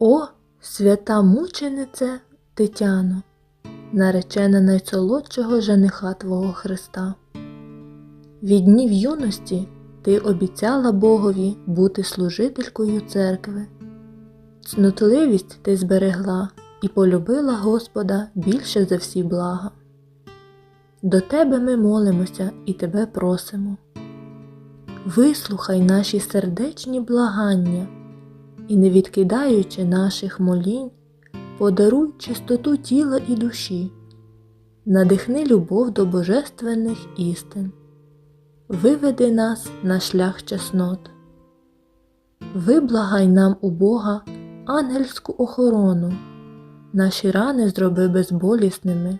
О, свята мученице Тетяно, наречена найсолодшого жениха Твого Христа. Від днів юності ти обіцяла Богові бути служителькою церкви. Цнотливість ти зберегла і полюбила Господа більше за всі блага. До тебе ми молимося і тебе просимо. Вислухай наші сердечні благання і, не відкидаючи наших молінь, подаруй чистоту тіла і душі, надихни любов до божественних істин, виведи нас на шлях чеснот, виблагай нам у Бога ангельську охорону, наші рани зроби безболісними,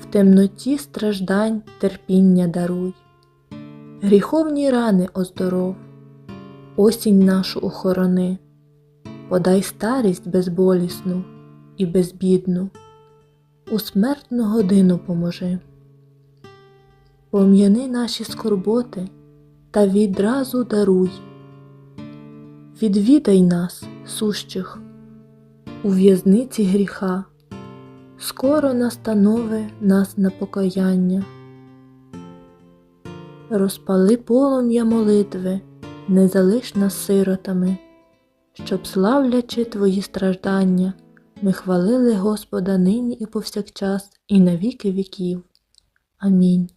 в темноті страждань терпіння даруй, гріховні рани оздоров, осінь нашу охорони, подай старість безболісну і безбідну, у смертну годину поможи. Пом'яни наші скорботи та відразу даруй. Відвідай нас, сущих, у в'язниці гріха, скоро настанови нас на покаяння. Розпали полум'я молитви, не залиш нас сиротами, щоб, славлячи Твої страждання, ми хвалили Господа нині і повсякчас, і на віки віків. Амінь.